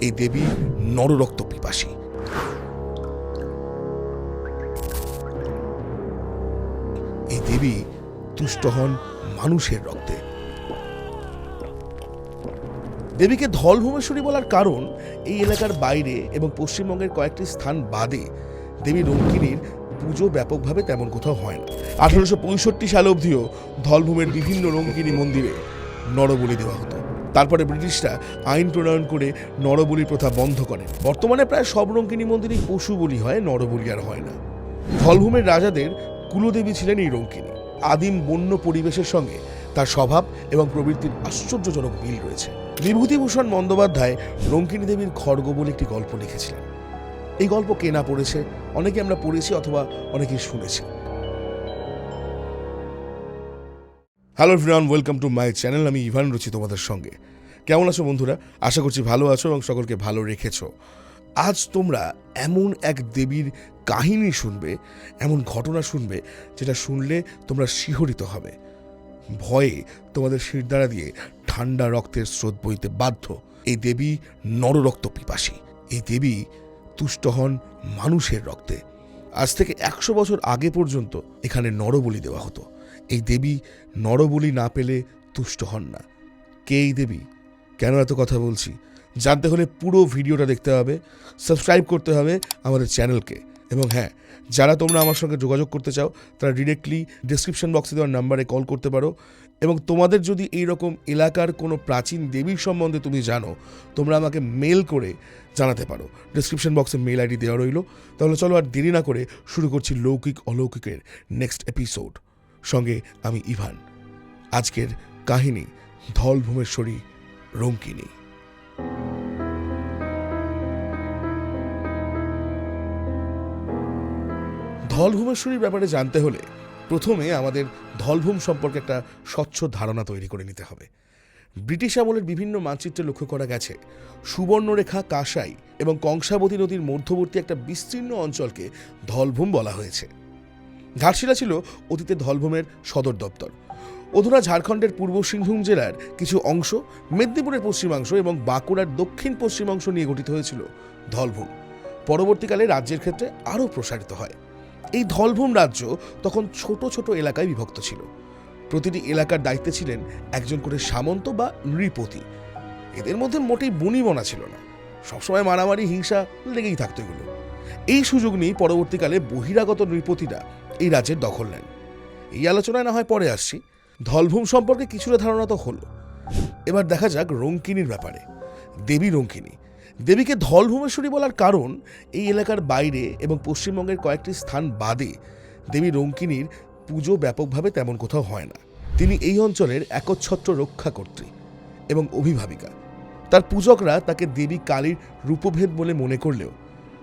এই দেবী নররক্ত পিপাসী। এই দেবী তুষ্ট হন মানুষের রক্তে। দেবীকে ধলভূমেশ্বরী বলার কারণ এই এলাকার বাইরে এবং পশ্চিমবঙ্গের কয়েকটি স্থান বাদে দেবী রঙ্কিনীর পুজো ব্যাপকভাবে তেমন কোথাও হয় না। আঠারোশো পঁয়ষট্টি সাল অবধিও ধলভূমের বিভিন্ন রঙ্কিনী মন্দিরে নরবলি দেওয়া হতো। তারপরে ব্রিটিশরা আইন প্রণয়ন করে নরবলি প্রথা বন্ধ করে বর্তমানে প্রায় সব রঙ্কিনী মন্দিরেই পশু বলি হয়, নরবলি আর হয় না। ধলভূমের রাজাদের কুলদেবী ছিলেন এই রঙ্কিনী আদিম বন্য পরিবেশের সঙ্গে তার স্বভাব এবং প্রবৃত্তির আশ্চর্যজনক মিল রয়েছে। বিভূতিভূষণ বন্দ্যোপাধ্যায় রঙ্কিনী দেবীর খড়গ বলে একটি গল্প লিখেছিলেন। এই গল্প কেনা পড়েছে, অনেকে আমরা পড়েছি অথবা অনেকে শুনেছি। Hello friends welcome to my channel আমি ইভান রয়েছি তোমাদের সঙ্গে। কেমন আছো বন্ধুরা? আশা করছি ভালো আছো এবং সকলকে ভালো রেখেছো। আজ তোমরা এমন এক দেবীর কাহিনী শুনবে, এমন ঘটনা শুনবে, যেটা শুনলে তোমরা শিহরিত হবে। ভয়ে তোমাদের শিরদাঁড়া দিয়ে ঠান্ডা রক্তের স্রোত বইতে বাধ্য এই দেবী নররক্ত পিপাসী। এই দেবী তুষ্ট হন মানুষের রক্তে। আজ থেকে একশো বছর আগে পর্যন্ত এখানে নরবলি দেওয়া হতো। এই দেবী নরবলি না পেলে তুষ্ট হন না। কে এই দেবী? কেন এত কথা বলছি? জানতে হলে পুরো ভিডিওটা দেখতে হবে, সাবস্ক্রাইব করতে হবে আমাদের চ্যানেলকে। এবং হ্যাঁ যারা তোমরা আমার সঙ্গে যোগাযোগ করতে চাও, তারা ডিরেক্টলি ডিসক্রিপশন বক্সে দেওয়ার নাম্বারে কল করতে পারো। এবং তোমাদের যদি এই রকম এলাকার কোনো প্রাচীন দেবীর সম্বন্ধে তুমি জানো, তোমরা আমাকে মেল করে জানাতে পারো। ডিসক্রিপশন বক্সে মেল আইডি দেওয়া রইল। তাহলে চলো আর দেরি না করে শুরু করছি লৌকিক অলৌকিকের নেক্সট এপিসোড সঙ্গে আমি ইভান। আজকের কাহিনী ধল ভূমেশ্বরী রঙ্কিনী। ধলভূমেশ্বরীর ব্যাপারে জানতে হলে প্রথমে আমাদের ধলভূম সম্পর্কে একটা স্বচ্ছ ধারণা তৈরি করে নিতে হবে। ব্রিটিশ আমলের বিভিন্ন মানচিত্রে লক্ষ্য করা গেছে, সুবর্ণরেখা, কাঁসাই এবং কংসাবতী নদীর মধ্যবর্তী একটা বিস্তীর্ণ অঞ্চলকে ধলভূম বলা হয়েছে। ঘাটশিলা ছিল অতীতে ধলভূমের সদর দপ্তর। অধুনা ঝাড়খণ্ডের পূর্ব সিংভূম জেলার কিছু অংশ, মেদিনীপুরের পশ্চিমাংশ এবং বাঁকুড়ার দক্ষিণ পশ্চিমাংশ নিয়ে গঠিত হয়েছিল ধলভূম। পরবর্তীকালে রাজ্যের ক্ষেত্রে আরও প্রসারিত হয়। এই ধলভূম রাজ্য তখন ছোট ছোট এলাকায় বিভক্ত ছিল। প্রতিটি এলাকার দায়িত্বে ছিলেন একজন করে সামন্ত বা নৃপতি। এদের মধ্যে মোটেই বনিবনা ছিল না। সবসময় মারামারি, হিংসা লেগেই থাকতো এগুলো। এই সুযোগ নিয়ে পরবর্তীকালে বহিরাগত নৃপতিরা এই রাজ্যের দখল নেন। এই আলোচনায় না হয় পরে আসছি। ধলভূম সম্পর্কে কিছুটা ধারণা তো হলো। এবার দেখা যাক রঙ্কিনীর ব্যাপারে। দেবী রঙ্কিনী। দেবীকে ধলভূমেশ্বরী বলার কারণ এই এলাকার বাইরে এবং পশ্চিমবঙ্গের কয়েকটি স্থান বাদে দেবী রঙ্কিনীর পুজো ব্যাপকভাবে তেমন কোথাও হয় না। তিনি এই অঞ্চলের একচ্ছত্র রক্ষাকর্ত্রী এবং অভিভাবিকা। তার পূজকরা তাকে দেবী কালীর রূপভেদ বলে মনে করলেও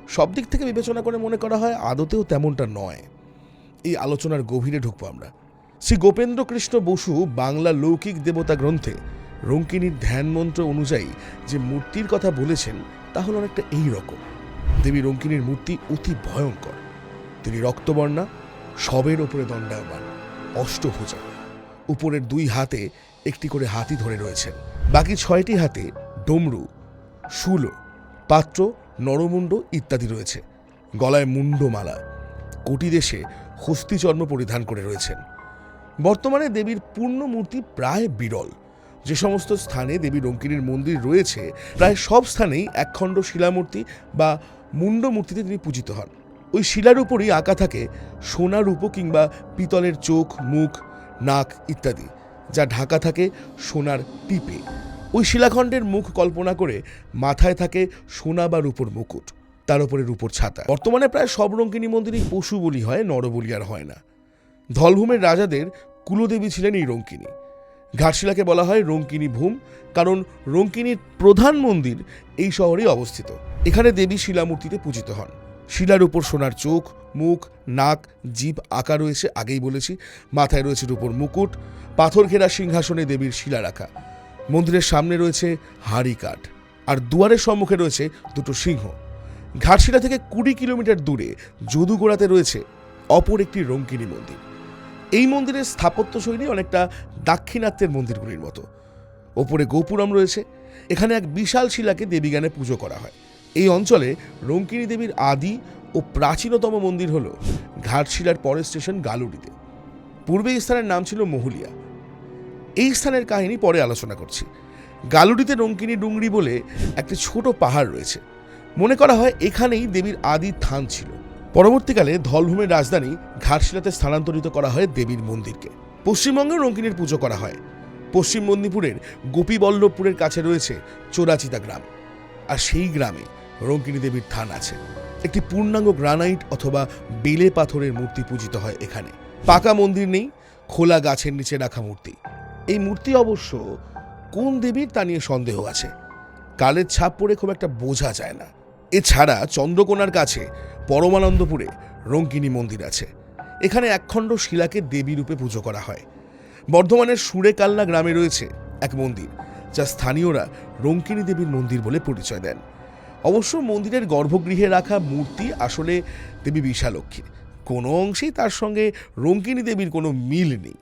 সব দিক থেকে বিবেচনা করে মনে করা হয় আদতেও তেমনটা নয়। এই আলোচনার গভীরে ঢুকবো আমরা। শ্রী গোপেন্দ্রকৃষ্ণ বসু বাংলা লৌকিক দেবতা গ্রন্থে রঙ্কিনীর ধ্যান মন্ত্র অনুযায়ী যে মূর্তির কথা বলেছেন, তা হল অনেকটা এই রকম। দেবী রঙ্কিনীর মূর্তি অতি ভয়ঙ্কর। তিনি রক্তবর্ণা সবের ওপরে দণ্ডায়মান, অষ্টভুজা। উপরের দুই হাতে একটি করে হাতি ধরে রয়েছেন। বাকি ছয়টি হাতে ডমরু, শুল, পাত্র, নরমুণ্ড ইত্যাদি রয়েছে। গলায় মুন্ডমালা কোটি দেশে হস্তিচর্ম পরিধান করে রয়েছেন। বর্তমানে দেবীর পূর্ণ মূর্তি প্রায় বিরল। যে সমস্ত স্থানে দেবী রঙ্কিনীর মন্দির রয়েছে, প্রায় সব স্থানেই একখণ্ড শিলামূর্তি বা মুন্ড মূর্তিতে তিনি পূজিত হন। ওই শিলার উপরই আঁকা থাকে সোনা রূপ কিংবা পিতলের চোখ, মুখ, নাক ইত্যাদি, যা ঢাকা থাকে সোনার টিপে। ওই শিলাখণ্ডের মুখ কল্পনা করে মাথায় থাকে সোনা বা রূপোর মুকুট। তার উপরে রূপোর ছাতা। বর্তমানে প্রায় সব রঙ্কিনী মন্দিরেই পশু বলি হয়, নরবলি আর হয় না। ধলভূমের রাজাদের কুলদেবী ছিলেন এই রঙ্কিনী ঘাটশিলাকে বলা হয় রঙ্কিনী ভূম, কারণ রঙ্কিনীর প্রধান মন্দির এই শহরেই অবস্থিত। এখানে দেবী শিলামূর্তিতে পূজিত হন। শিলার উপর সোনার চোখ, মুখ, নাক জীব আঁকা রয়েছে, আগেই বলেছি। মাথায় রয়েছে রূপোর মুকুট, পাথর ঘেরা সিংহাসনে দেবীর শিলা রাখা। মন্দিরের সামনে রয়েছে হাড়ি কাঠ, আর দুয়ারের সম্মুখে রয়েছে দুটো সিংহ। ঘাটশিলা থেকে কুড়ি কিলোমিটার দূরে যদুগোড়াতে রয়েছে অপর একটি রঙ্কিনী মন্দির। এই মন্দিরের স্থাপত্য শৈলী অনেকটা দাক্ষিণাত্যের মন্দিরগুলির মতো। ওপরে গোপুরম রয়েছে। এখানে এক বিশাল শিলাকে দেবীজ্ঞানে পুজো করা হয়। এই অঞ্চলে রঙ্কিনী দেবীর আদি ও প্রাচীনতম মন্দির হল ঘাটশিলার পরের স্টেশন গালুডিতে। পূর্বে এই স্থানের নাম ছিল মহুলিয়া। এই স্থানের কাহিনী পরে আলোচনা করছি। গালুডিতে রঙ্কিনী ডুংরি বলে একটি ছোট পাহাড় রয়েছে। মনে করা হয় এখানেই দেবীর আদি থান ছিল। পরবর্তীকালে ধলভূমের রাজধানী ঘাটশিলাতে স্থানান্তরিত করা হয় দেবীর মন্দিরকে। পশ্চিমবঙ্গেও রঙ্কিনীর পুজো করা হয়। পশ্চিম মেদিনীপুরের গোপীবল্লভপুরের কাছে রয়েছে চোরাচিতা গ্রাম। আর সেই গ্রামে রঙ্কিনী দেবীর থান আছে। একটি পূর্ণাঙ্গ গ্রানাইট অথবা বেলে পাথরের মূর্তি পূজিত হয় এখানে। পাকা মন্দির নেই, খোলা গাছের নিচে রাখা মূর্তি। এই মূর্তি অবশ্য কোন দেবীর তা নিয়ে সন্দেহ আছে। কালের ছাপ পড়ে খুব একটা বোঝা যায় না। এছাড়া চন্দ্রকোনার কাছে পরমানন্দপুরে রঙ্কিনী মন্দির আছে। এখানে একখণ্ড শিলাকে দেবী রূপে পুজো করা হয়। বর্ধমানের সুরেকালনা গ্রামে রয়েছে এক মন্দির, যা স্থানীয়রা রঙ্কিনী দেবীর মন্দির বলে পরিচয় দেন। অবশ্য মন্দিরের গর্ভগৃহে রাখা মূর্তি আসলে দেবী বিশালক্ষীর কোনো অংশেই তার সঙ্গে রঙ্কিনী দেবীর কোনো মিল নেই।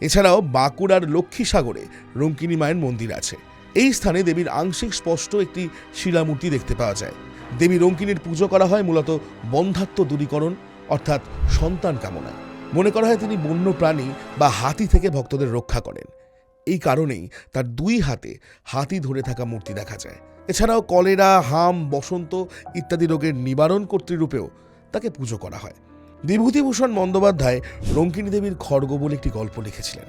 এছাড়াও বাঁকুড়ার লক্ষ্মী সাগরে রঙ্কিনী মায়ের মন্দির আছে। এই স্থানে দেবীর আংশিক স্পষ্ট একটি শিলামূর্তি দেখতে পাওয়া যায়। দেবী রঙ্কিনীর পুজো করা হয় মূলত বন্ধাত্ম দূরীকরণ, অর্থাৎ সন্তান কামনায়। মনে করা হয় তিনি বন্য প্রাণী বা হাতি থেকে ভক্তদের রক্ষা করেন। এই কারণেই তার দুই হাতে হাতি ধরে থাকা মূর্তি দেখা যায়। এছাড়াও কলেরা, হাম, বসন্ত ইত্যাদি রোগের নিবারণ কর্তৃরূপেও তাকে পুজো করা হয়। বিভূতিভূষণ বন্দ্যোপাধ্যায় রঙ্কিনী দেবীর খড়গ বলে একটি গল্প লিখেছিলেন।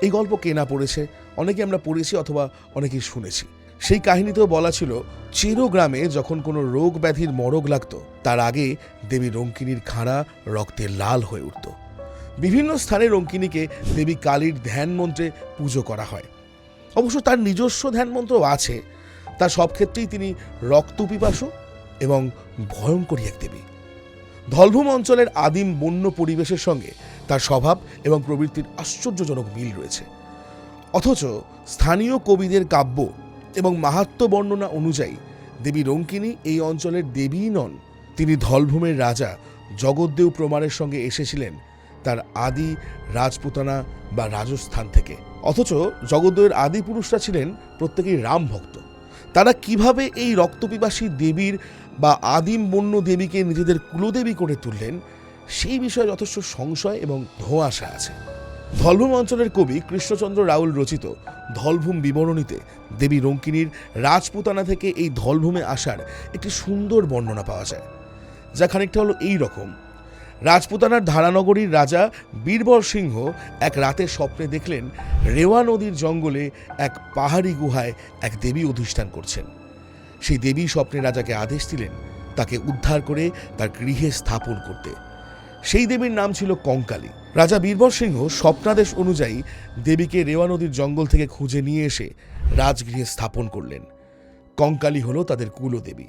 এই গল্প কেনা পড়েছে, অনেকে আমরা পড়েছি অথবা অনেকেই শুনেছি। সেই কাহিনীতেও বলা ছিল, চেরো গ্রামে যখন কোনো রোগ ব্যাধির মরগ লাগতো, তার আগে দেবী রঙ্কিনীর খাঁড়া রক্তে লাল হয়ে উঠত। বিভিন্ন স্থানে রঙ্কিনীকে দেবী কালীর ধ্যান মন্ত্রে পুজো করা হয়। অবশ্য তার নিজস্ব ধ্যান মন্ত্রও আছে। তার সব ক্ষেত্রেই তিনি রক্তপিপাসু এবং ভয়ঙ্করী এক দেবী। ধলভূম অঞ্চলের আদিম বন্য পরিবেশের সঙ্গে তার স্বভাব এবং প্রবৃত্তির আশ্চর্যজনক মিল রয়েছে। অথচ স্থানীয় কবিদের কাব্য এবং মাহাত্ম্য বর্ণনা অনুযায়ী দেবী রঙ্কিনী এই অঞ্চলের দেবীই নন, তিনি ধলভূমের রাজা। জগদ্দেও প্রমাণের সঙ্গে এসেছিলেন তার আদি রাজপুতানা বা রাজস্থান থেকে। অথচ জগদ্দয়ের আদি পুরুষরা ছিলেন প্রত্যেকেই রাম ভক্ত। তারা কীভাবে এই রক্তপিপাসী দেবীর বা আদিম বন্য দেবীকে নিজেদের কুলদেবী করে তুললেন, সেই বিষয়ে যথেষ্ট সংশয় এবং ধোঁয়াশা আছে। ধলভূম অঞ্চলের কবি কৃষ্ণচন্দ্র রাউল রচিত ধলভূম বিবরণীতে দেবী রঙ্কিনীর রাজপুতানা থেকে এই ধলভূমে আসার একটি সুন্দর বর্ণনা পাওয়া যায়, যা খানিকটা হলো এই রকম। রাজপুতানার ধারানগরীর রাজা বীরবর সিংহ এক রাতে স্বপ্নে দেখলেন রেওয়া নদীর জঙ্গলে এক পাহাড়ি গুহায় এক দেবী অধিষ্ঠান করছেন। সেই দেবী স্বপ্নে রাজাকে আদেশ দিলেন তাকে উদ্ধার করে তার গৃহে স্থাপন করতে। সেই দেবীর নাম ছিল কঙ্কালী। রাজা বীরবর সিংহ স্বপ্নাদেশ অনুযায়ী দেবীকে রেওয়া নদীর জঙ্গল থেকে খুঁজে নিয়ে এসে রাজগৃহে স্থাপন করলেন। কঙ্কালী হল তাদের কুলদেবী।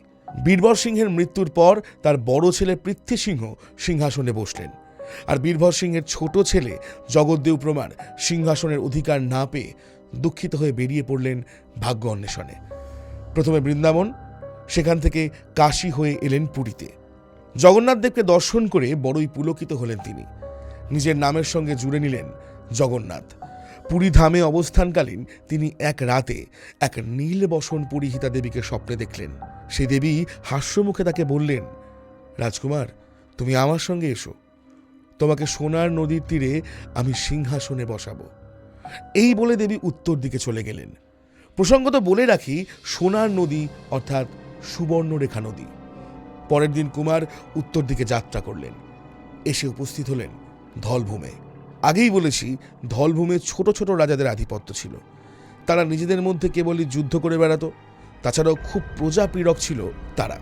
বীরবর সিংহের মৃত্যুর পর তার বড় ছেলে পৃথ্বী সিংহ সিংহাসনে বসলেন। আর বীরভর সিংহের ছোট ছেলে জগদ্দেও প্রমাণ সিংহাসনের অধিকার না পেয়ে দুঃখিত হয়ে বেরিয়ে পড়লেন ভাগ্য অন্বেষণে। প্রথমে বৃন্দাবন, সেখান থেকে কাশী হয়ে এলেন পুরীতে। জগন্নাথ দেবকে দর্শন করে বড়ই পুলকিত হলেন তিনি। নিজের নামের সঙ্গে জুড়ে নিলেন জগন্নাথ। পুরী ধামে অবস্থানকালীন তিনি এক রাতে এক নীল বসন পরিহিতা দেবীকে স্বপ্নে দেখলেন। সেই দেবী হাস্যমুখে তাকে বললেন, রাজকুমার, তুমি আমার সঙ্গে এসো। তোমাকে সোনার নদীর তীরে আমি সিংহাসনে বসাবো। এই বলে দেবী উত্তর দিকে চলে গেলেন। প্রসঙ্গত বলে রাখি, সোনার নদী অর্থাৎ সুবর্ণরেখা নদী। পরের দিন কুমার উত্তর দিকে যাত্রা করলেন। এসে উপস্থিত হলেন। ধলভূমে। আগেই বলেছি, ধলভূমে ছোট ছোট রাজাদের আধিপত্য ছিল। তারা নিজেদের মধ্যে কেবলই যুদ্ধ করে বেড়াতো, তাছাড়াও খুব প্রজাপীড়ক ছিল তারা।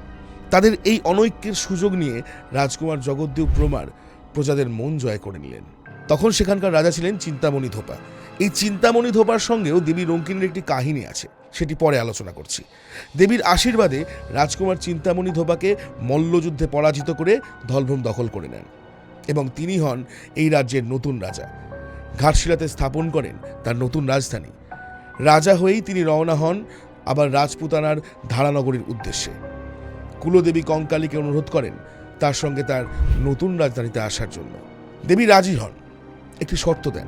তাদের এই অনৈক্যের সুযোগ নিয়ে রাজকুমার জগদ্দেব প্রমার প্রজাদের মন জয় করে নিলেন। তখন সেখানকার রাজা ছিলেন চিন্তামণি ধোপা। এই চিন্তামণি ধোপার সঙ্গেও দেবী রঙ্কিনীর একটি কাহিনী আছে, সেটি পরে আলোচনা করছি। দেবীর আশীর্বাদে রাজকুমার চিন্তামণি ধোপাকে মল্লযুদ্ধে পরাজিত করে ধলভূম দখল করে নেন। এবং তিনি হন এই রাজ্যের নতুন রাজা। ঘাটশিলাতে স্থাপন করেন তার নতুন রাজধানী। রাজা হয়েই তিনি রওনা হন আবার রাজপুতানার ধারানগরীর উদ্দেশ্যে। কুলদেবী কঙ্কালীকে অনুরোধ করেন তার সঙ্গে তার নতুন রাজধানীতে আসার জন্য। দেবী রাজি হন, একটি শর্ত দেন।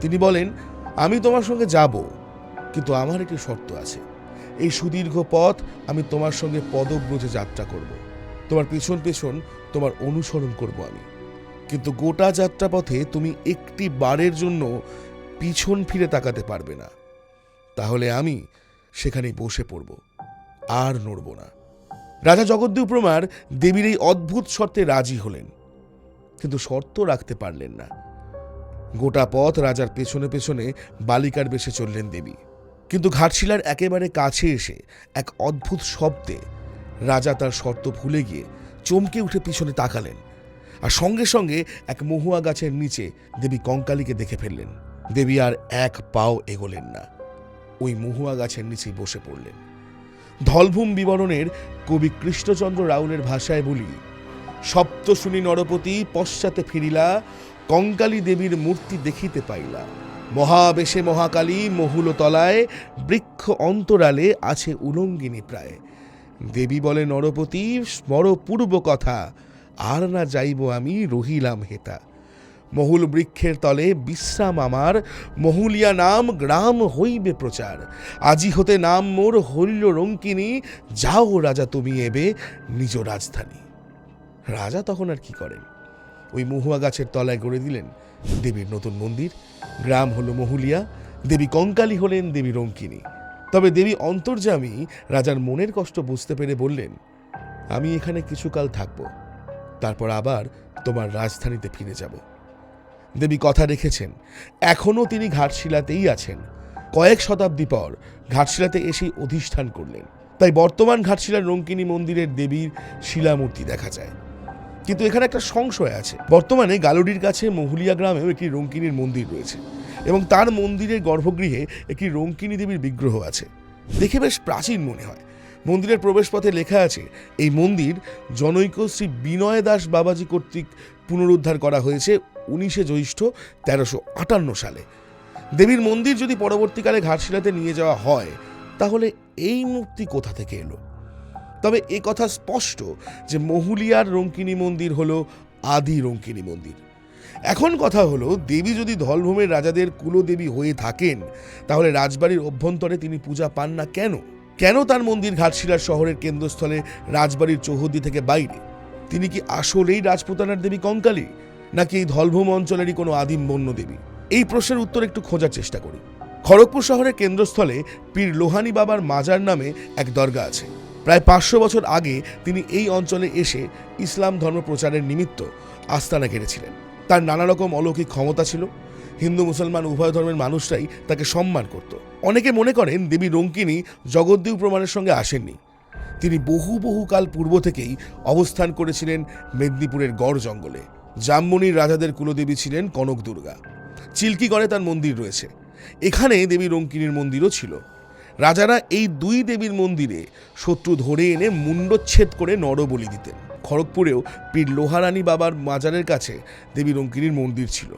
তিনি বলেন, আমি তোমার সঙ্গে যাব, কিন্তু আমার একটি শর্ত আছে। এই সুদীর্ঘ পথ আমি তোমার সঙ্গে পদব্রজে যাত্রা করব। তোমার পেছন পেছন তোমার অনুসরণ করব আমি। কিন্তু গোটা যাত্রা পথে তুমি একটি বারের জন্য পিছন ফিরে তাকাতে পারবে না। তাহলে আমি সেখানে বসে পড়ব, আর নড়ব না। রাজা জগদ্দেব প্রমার দেবীর এই অদ্ভুত শর্তে রাজি হলেন, কিন্তু শর্ত রাখতে পারলেন না। গোটা পথ রাজার পেছনে পেছনে বালিকার বেশে চললেন দেবী। কিন্তু ঘাটশিলার একেবারে কাছে এসে এক অদ্ভুত শব্দে রাজা তার শর্ত ভুলে গিয়ে চমকে উঠে পিছনে তাকালেন। আর সঙ্গে সঙ্গে এক মহুয়া গাছের নিচে দেবী কঙ্কালীকে দেখে ফেললেন। দেবী আর এক পাও এগোলেন না। ওই মহুয়া গাছের নিচেই বসে পড়লেন। ধলভূম বিবরণের কবি কৃষ্ণচন্দ্র রাউলের ভাষায় বলি সপ্ত শুনি নরপতি পশ্চাতে ফিরিলা, কঙ্কালী দেবীর মূর্তি দেখিতে পাইলা। মহাবেশে মহাকালী মহুল তলায়, বৃক্ষ অন্তরালে আছে উলঙ্গিনী প্রায়। দেবী বলে, নরপতি স্মরপূর্ব কথা আর না যাইব আমি রহিলাম হেতা। মহুল বৃক্ষের তলে বিশ্রাম আমার, মহুলিয়া নাম গ্রাম হইবে প্রচার। আজি হতে নাম মোর হরিল রঙ্কিনী যাও রাজা তুমি এবে নিজ রাজধানী। রাজা তখন আর কি করেন? ওই মহুয়া গাছের তলায় গড়ে দিলেন দেবীর নতুন মন্দির। গ্রাম হলো মহুলিয়া, দেবী কঙ্কালী হলেন দেবী রঙ্কিনী তবে দেবী অন্তর্যামী রাজার মনের কষ্ট বুঝতে পেরে বললেন, আমি এখানে কিছুকাল থাকব। তারপর আবার তোমার রাজধানীতে ফিরে যাব। দেবী কথা রেখেছেন, এখনও তিনি ঘাটশিলাতেই আছেন। কয়েক শতাব্দী পর ঘাটশিলাতে এসেই অধিষ্ঠান করলেন। তাই বর্তমান ঘাটশিলার রঙ্কিনী মন্দিরের দেবীর শিলামূর্তি দেখা যায়। কিন্তু এখানে একটা সংশয় আছে। বর্তমানে গালুডির কাছে মহুলিয়া গ্রামেও একটি রঙ্কিনীর মন্দির রয়েছে এবং তার মন্দিরের গর্ভগৃহে একটি রঙ্কিনী দেবীর বিগ্রহ আছে। দেখে বেশ প্রাচীন মনে হয়। মন্দিরের প্রবেশপথে লেখা আছে, এই মন্দির জনৈক শ্রী বিনয় দাস বাবাজি কর্তৃক পুনরুদ্ধার করা হয়েছে উনিশে জ্যৈষ্ঠ তেরোশো আটান্ন সালে। দেবীর মন্দির যদি পরবর্তীকালে ঘাটশিলাতে নিয়ে যাওয়া হয়, তাহলে এই মূর্তি কোথা থেকে এলো? তবে এ কথা স্পষ্ট যে মহুলিয়ার রঙ্কিনী মন্দির হলো আদি রঙ্কিনী মন্দির। এখন কথা হলো, দেবী যদি ধলভূমের রাজাদের কুলদেবী হয়ে থাকেন, তাহলে রাজবাড়ির অভ্যন্তরে তিনি পূজা পান না কেন? কেন তার মন্দির ঘাটশিলার শহরের কেন্দ্রস্থলে রাজবাড়ির চৌহদ্দি থেকে বাইরে? তিনি কি আসলেই রাজপুতানার দেবী কঙ্কালী, নাকি এই ধলভূম অঞ্চলেরই কোনো আদিম বন্য দেবী এই প্রশ্নের উত্তর একটু খোঁজার চেষ্টা করি। খড়গপুর শহরের কেন্দ্রস্থলে পীর লোহানী বাবার মাজার নামে এক দরগা আছে। প্রায় পাঁচশো বছর আগে তিনি এই অঞ্চলে এসে ইসলাম ধর্ম প্রচারের নিমিত্ত আস্তানা কেড়েছিলেন। তার নানা রকম অলৌকিক ক্ষমতা ছিল। হিন্দু মুসলমান উভয় ধর্মের মানুষরাই তাকে সম্মান করত। অনেকে মনে করেন দেবী রঙ্কিনী জগদ্দীপ প্রমাণের সঙ্গে আসেননি। তিনি বহু বহু কাল পূর্ব থেকেই অবস্থান করেছিলেন মেদিনীপুরের গড় জঙ্গলে। জামমনির রাজাদের কুলদেবী ছিলেন কনক দুর্গা। চিল্কিগড়ে তার মন্দির রয়েছে। এখানে দেবী রঙ্কিনীর মন্দিরও ছিল। রাজারা এই দুই দেবীর মন্দিরে শত্রু ধরে এনে মুন্ডচ্ছেদ করে নরবলি দিতেন। খড়গপুরেও পীর লোহারানী বাবার মাজারের কাছে দেবী রঙ্কিনীর মন্দির ছিল।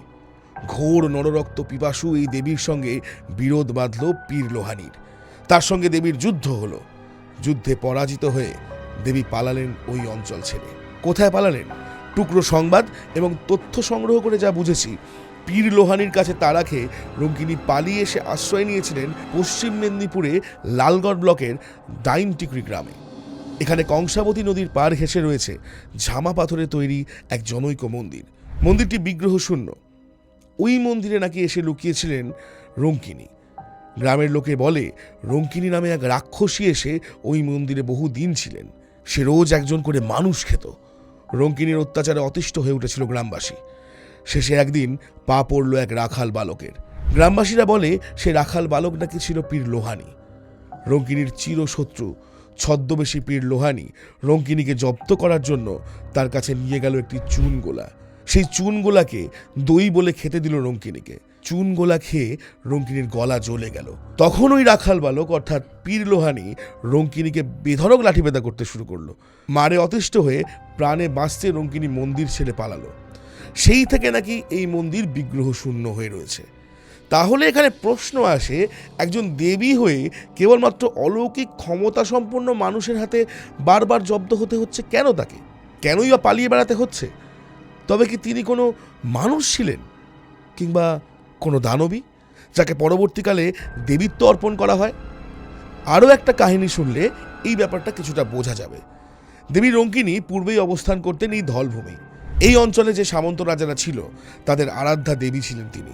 ঘোর নররক্ত পিপাসু এই দেবীর সঙ্গে বিরোধ বাঁধল পীর লোহানির। তার সঙ্গে দেবীর যুদ্ধ হলো। যুদ্ধে পরাজিত হয়ে দেবী পালালেন ওই অঞ্চল ছেড়ে। কোথায় পালালেন? টুকরো সংবাদ এবং তথ্য সংগ্রহ করে যা বুঝেছি, পীর লোহানির কাছে তাড়া খেয়ে রঙ্কিনী পালিয়ে এসে আশ্রয় নিয়েছিলেন পশ্চিম মেদিনীপুরে লালগড় ব্লকের ডাইনটিকরি গ্রামে। এখানে কংসাবতী নদীর পার ঘেঁষে রয়েছে ঝামা পাথরে তৈরি এক জনৈক মন্দির। মন্দিরটি বিগ্রহ শূন্য। ওই মন্দিরে নাকি এসে লুকিয়েছিলেন রঙ্কিনী। গ্রামের লোকে বলে, রঙ্কিনী নামে এক রাক্ষসী এসে ওই মন্দিরে বহু দিন ছিলেন। সে রোজ একজন করে মানুষ খেত। রঙ্কিনীর অত্যাচারে অতিষ্ঠ হয়ে উঠেছিল গ্রামবাসী। শেষে একদিন পা পড়ল এক রাখাল বালকের। গ্রামবাসীরা বলে, সে রাখাল বালক নাকি ছিল পীর লোহানি। রঙ্কিনীর চিরশত্রু, ছদ্মবেশী পীর লোহানি রঙ্কিনীকে জব্দ করার জন্য তার কাছে নিয়ে গেল একটি চুন গোলা সেই চুন গোলাকে দই বলে খেতে দিল রঙ্কিনীকে। চুন গোলা খেয়ে রঙ্কিনীর গলা জ্বলে গেল। তখন ওই রাখাল বালক, অর্থাৎ পীর লোহানি, রঙ্কিনীকে বেধরক লাঠিপেদা করতে শুরু করল। মারে অতিষ্ঠ হয়ে প্রাণে বাঁচতে রঙ্কিনী মন্দির ছেড়ে পালালো। সেই থেকে নাকি এই মন্দির বিগ্রহ শূন্য হয়ে রয়েছে। তাহলে এখানে প্রশ্ন আসে, একজন দেবী হয়ে কেবলমাত্র অলৌকিক ক্ষমতা সম্পন্ন মানুষের হাতে বারবার জব্দ হতে হচ্ছে কেন তাকে? কেনই বা পালিয়ে বেড়াতে হচ্ছে? তবে কি তিনি কোনো মানুষ ছিলেন কিংবা কোনো দানবী যাকে পরবর্তীকালে দেবীত্ব অর্পণ করা হয়? আরও একটা কাহিনী শুনলে এই ব্যাপারটা কিছুটা বোঝা যাবে। দেবী রঙ্কিনী পূর্বেই অবস্থান করতেন এই ধলভূমি। এই অঞ্চলে যে সামন্ত রাজারা ছিল, তাদের আরাধ্যা দেবী ছিলেন তিনি।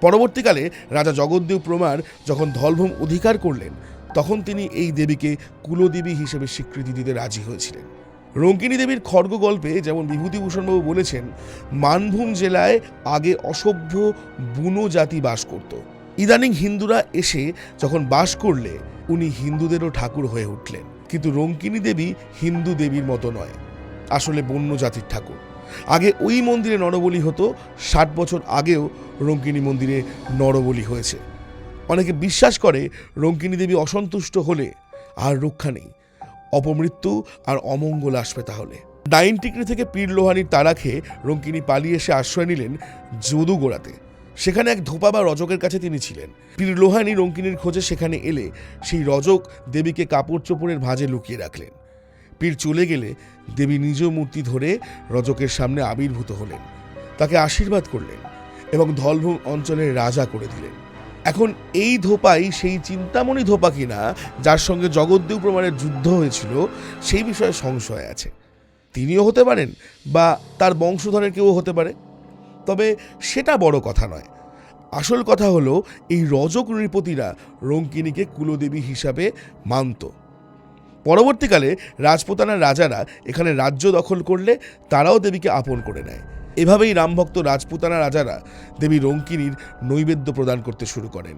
পরবর্তীকালে রাজা জগদ্দেব প্রমার যখন ধলভূম অধিকার করলেন, তখন তিনি এই দেবীকে কুলদেবী হিসেবে স্বীকৃতি দিতে রাজি হয়েছিলেন। রঙ্কিনী দেবীর খড়গ গল্পে যেমন বিভূতিভূষণবাবু বলেছেন, মানভূম জেলায় আগে অসভ্য বুনো জাতি বাস করত। ইদানিং হিন্দুরা এসে যখন বাস করলে, উনি হিন্দুদেরও ঠাকুর হয়ে উঠলেন। কিন্তু রঙ্কিনী দেবী হিন্দু দেবীর মতো নয়, আসলে বন্য জাতির ঠাকুর। আগে ওই মন্দিরে নরবলি হতো, ষাট বছর আগেও রঙ্কিনী মন্দিরে নরবলি হয়েছে। অনেকে বিশ্বাস করে রঙ্কিনী দেবী অসন্তুষ্ট হলে আর রক্ষা নেই। অপমৃত্যু আর অমঙ্গল আসবে তাহলে। ডাইন টিকরি থেকে পীর লোহানির তারা খেয়ে রঙ্কিনী পালিয়ে এসে আশ্রয় নিলেন যদুগোড়াতে। সেখানে এক ধোপা বা রজকের কাছে তিনি ছিলেন। পীর লোহানি রঙ্কিনীর খোঁজে সেখানে এলে সেই রজক দেবীকে কাপড় চোপড়ের ভাঁজে লুকিয়ে রাখলেন। পীর চলে গেলে দেবী নিজ মূর্তি ধরে রজকের সামনে আবির্ভূত হলেন। তাকে আশীর্বাদ করলেন এবং ধলভূম অঞ্চলের রাজা করে দিলেন। এখন এই ধোপাই সেই চিন্তামণি ধোপা কিনা, যার সঙ্গে জগদ্দেব প্রমাণের যুদ্ধ হয়েছিল, সেই বিষয়ে সংশয় আছে। তিনিও হতে পারেন বা তার বংশধরের কেউ হতে পারে। তবে সেটা বড় কথা নয়। আসল কথা হলো, এই রজক নৃপতিরা রঙ্কিনীকে কুলদেবী হিসাবে মানত। পরবর্তীকালে রাজপুতানার রাজারা এখানে রাজ্য দখল করলে তারাও দেবীকে আপন করে নেয়। এভাবেই রামভক্ত রাজপুতানা রাজারা দেবী রঙ্কিনীর নৈবেদ্য প্রদান করতে শুরু করেন।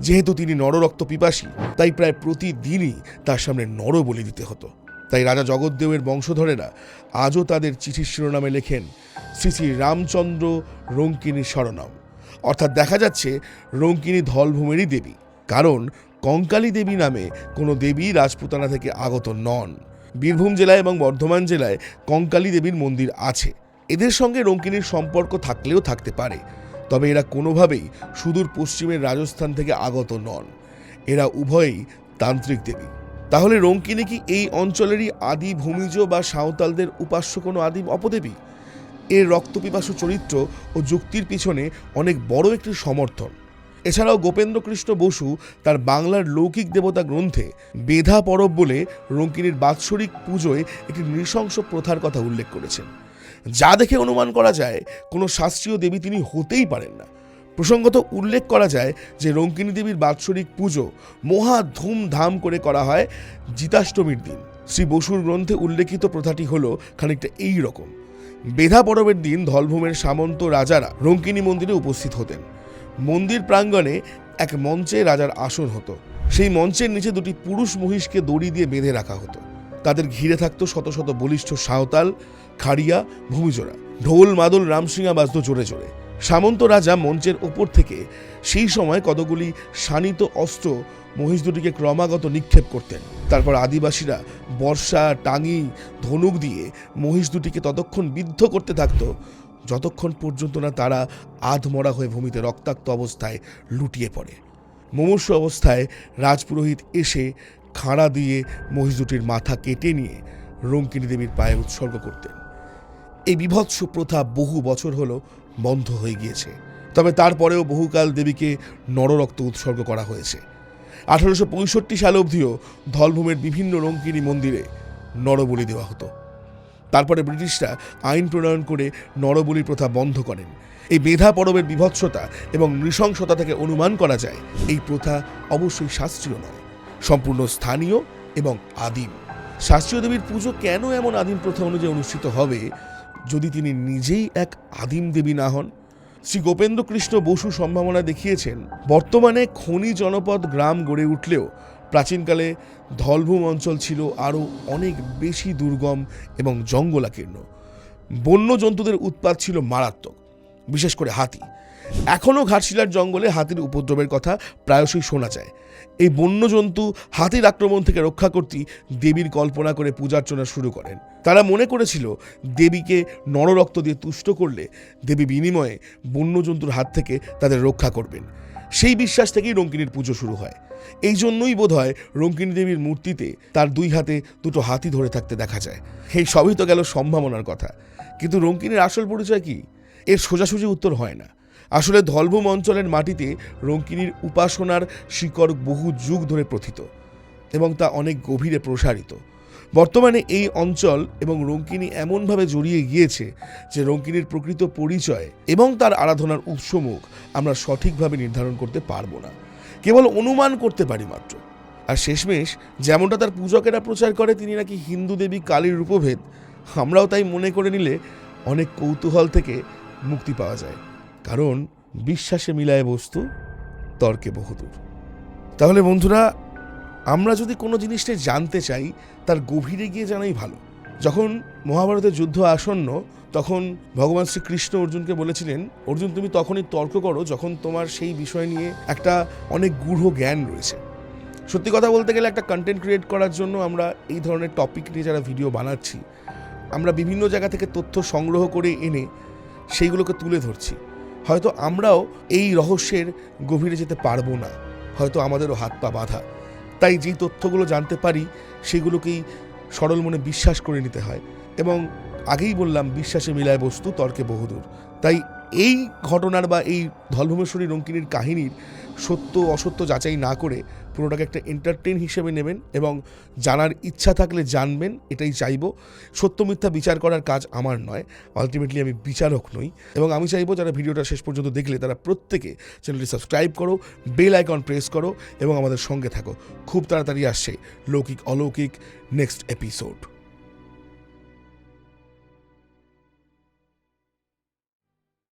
যেহেতু তিনি নররক্ত পিপাসী, তাই প্রায় প্রতিদিনই তার সামনে নর বলি দিতে হতো। তাই রাজা জগদ্দেবের বংশধরেরা আজও তাদের চিঠির শিরোনামে লেখেন, শ্রী শ্রী রামচন্দ্র রঙ্কিনী শরণম। অর্থাৎ দেখা যাচ্ছে রঙ্কিনী ধলভূমেরই দেবী, কারণ কঙ্কালী দেবী নামে কোনো দেবী রাজপুতানা থেকে আগত নন। বীরভূম জেলায় এবং বর্ধমান জেলায় কঙ্কালী দেবীর মন্দির আছে। এদের সঙ্গে রঙ্কিনীর সম্পর্ক থাকলেও থাকতে পারে। তবে এরা কোনোভাবেই সুদূর পশ্চিমের রাজস্থান থেকে আগত নন। এরা উভয়ই তান্ত্রিক দেবী। তাহলে রঙ্কিনী কি এই অঞ্চলেরই আদি ভূমিজ বা সাঁওতালদের উপাস্য কোনো আদিম অপদেবী? এর রক্তপিপাসু চরিত্র ও যুক্তির পিছনে অনেক বড় একটি সমর্থন। এছাড়াও গোপেন্দ্রকৃষ্ণ বসু তার বাংলার লৌকিক দেবতা গ্রন্থে বেধা পরব বলে রঙ্কিনীর বাৎসরিক পুজোয় একটি নৃশংস প্রথার কথা উল্লেখ করেছেন। যা দেখে অনুমান করা যায়, কোনো শাস্ত্রীয় দেবী তিনি হতেই পারেন না। প্রসঙ্গত উল্লেখ করা যায় যে রঙ্কিনী দেবীর বাৎসরিক পুজো মহা ধুমধাম করে করা হয় জিতাষ্টমীর দিন। শ্রী বসুর গ্রন্থে উল্লেখিত প্রথাটি হলো খানিকটা এই রকম। বেধা পরবের দিন ধলভূমের সামন্ত রাজারা রঙ্কিনী মন্দিরে উপস্থিত হতেন। মন্দির প্রাঙ্গণে এক মঞ্চে রাজার আসন হতো। সেই মঞ্চের নিচে দুটি পুরুষ মহিষকে দড়ি দিয়ে বেঁধে রাখা হতো। তাদের ঘিরে থাকতো শত শত বলিষ্ঠ সাঁওতাল খাড়িয়া, ভূমিজোড়া, ঢোল, মাদল রামসিংহা বাজত জোরে জোরে। সামন্ত রাজা মঞ্চের ওপর থেকে সেই সময় কতগুলি শানিত অস্ত্র মহিষ দুটিকে ক্রমাগত নিক্ষেপ করতেন। তারপর আদিবাসীরা বর্ষা, টাঙি, ধনুক দিয়ে মহিষ দুটিকে ততক্ষণ বিদ্ধ করতে থাকত, যতক্ষণ পর্যন্ত না তারা আধমরা হয়ে ভূমিতে রক্তাক্ত অবস্থায় লুটিয়ে পড়ে। মুমূর্ষ অবস্থায় রাজপুরোহিত এসে খাঁড়া দিয়ে মহিষ দুটির মাথা কেটে নিয়ে রঙ্কিনী দেবীর পায়ে উৎসর্গ করতেন। এই বিভৎস প্রথা বহু বছর হলো বন্ধ হয়ে গিয়েছে। তবে তারপরেও বহুকাল দেবীকে নররক্ত উৎসর্গ করা হয়েছে। আঠারোশো পঁয়ষট্টি সাল অবধিও ধলভূমের বিভিন্ন রঙ্কিনী মন্দিরে নরবলি দেওয়া হতো। তারপরে ব্রিটিশরা আইন প্রণয়ন করে নরবলি প্রথা বন্ধ করেন। এই বেধা পরবের বিভৎসতা এবং নৃশংসতা থেকে অনুমান করা যায়, এই প্রথা অবশ্যই শাস্ত্রীয় নয়, সম্পূর্ণ স্থানীয় এবং আদিম। শাস্ত্রীয় দেবীর পুজো কেন এমন আদিম প্রথা অনুযায়ী অনুষ্ঠিত হবে যদি তিনি নিজেই এক আদিম দেবী না হন, শ্রী গোপেন্দ্রকৃষ্ণ বসু সম্ভাবনা দেখিয়েছেন, বর্তমানে খনি জনপদ গ্রাম গড়ে উঠলেও প্রাচীনকালে ধলভূম অঞ্চল ছিল আরও অনেক বেশি দুর্গম এবং জঙ্গলাকীর্ণ। বন্য জন্তুদের উৎপাত ছিল মারাত্মক, বিশেষ করে হাতি। এখনও ঘাটশিলার জঙ্গলে হাতির উপদ্রবের কথা প্রায়শই শোনা যায়। এই বন্যজন্তু হাতির আক্রমণ থেকে রক্ষা করতে দেবীর কল্পনা করে পূজার্চনা শুরু করেন। তারা মনে করেছিল দেবীকে নররক্ত দিয়ে তুষ্ট করলে দেবী বিনিময়ে বন্যজন্তুর হাত থেকে তাদের রক্ষা করবেন। সেই বিশ্বাস থেকেই রঙ্কিনীর পুজো শুরু হয়। এই জন্যই বোধ হয় রঙ্কিনী দেবীর মূর্তিতে তার দুই হাতে দুটো হাতি ধরে থাকতে দেখা যায়। এই সবই তো গেল সম্ভাবনার কথা। কিন্তু রঙ্কিনীর আসল পরিচয় কি? এর সোজাসুজি উত্তর হয় না। আসলে ধলভূম অঞ্চলের মাটিতে রঙ্কিনীর উপাসনার শিকড় বহু যুগ ধরে প্রথিত এবং তা অনেক গভীরে প্রসারিত। বর্তমানে এই অঞ্চল এবং রঙ্কিনী এমনভাবে জড়িয়ে গিয়েছে যে রঙ্কিনীর প্রকৃত পরিচয় এবং তার আরাধনার উৎসমুখ আমরা সঠিকভাবে নির্ধারণ করতে পারব না। কেবল অনুমান করতে পারি মাত্র। আর শেষমেশ যেমনটা তার পূজকেরা প্রচার করে, তিনি নাকি হিন্দু দেবী কালীর রূপভেদ, আমরাও তাই মনে করে নিলে অনেক কৌতূহল থেকে মুক্তি পাওয়া যায়। কারণ বিশ্বাসে মিলায় বস্তু, তর্কে বহুদূর। তাহলে বন্ধুরা, আমরা যদি কোনো জিনিসটা জানতে চাই, তার গভীরে গিয়ে জানাই ভালো। যখন মহাভারতের যুদ্ধ আসন্ন, তখন ভগবান শ্রীকৃষ্ণ অর্জুনকে বলেছিলেন, অর্জুন, তুমি তখনই তর্ক করো যখন তোমার সেই বিষয় নিয়ে একটা অনেক গূঢ় জ্ঞান রয়েছে। সত্যি কথা বলতে গেলে একটা কন্টেন্ট ক্রিয়েট করার জন্য আমরা এই ধরনের টপিক নিয়ে যারা ভিডিও বানাচ্ছি, আমরা বিভিন্ন জায়গা থেকে তথ্য সংগ্রহ করে এনে সেইগুলোকে তুলে ধরছি। হয়তো আমরাও এই রহস্যের গভীরে যেতে পারব না। হয়তো আমাদেরও হাত পা বাঁধা। তাই যেই তথ্যগুলো জানতে পারি, সেগুলোকেই সরল মনে বিশ্বাস করে নিতে হয়। এবং আগেই বললাম, বিশ্বাসে মিলায় বস্তু, তর্কে বহুদূর। তাই এই ঘটনার বা এই ধলভূমেশ্বরী রঙ্কিনীর কাহিনীর সত্য অসত্য যাচাই না করে পুরোটাকে একটা এন্টারটেন হিসেবে নেবেন এবং জানার ইচ্ছা থাকলে জানবেন, এটাই চাইব। সত্য মিথ্যা বিচার করার কাজ আমার নয় আলটিমেটলি আমি বিচারক নই। এবং আমি চাইব যারা ভিডিওটা শেষ পর্যন্ত দেখলে তারা প্রত্যেকে চ্যানেলটি সাবস্ক্রাইব করো বেল আইকন প্রেস করো এবং আমাদের সঙ্গে থাকো। খুব তাড়াতাড়ি আসছে লৌকিক অলৌকিক নেক্সট এপিসোড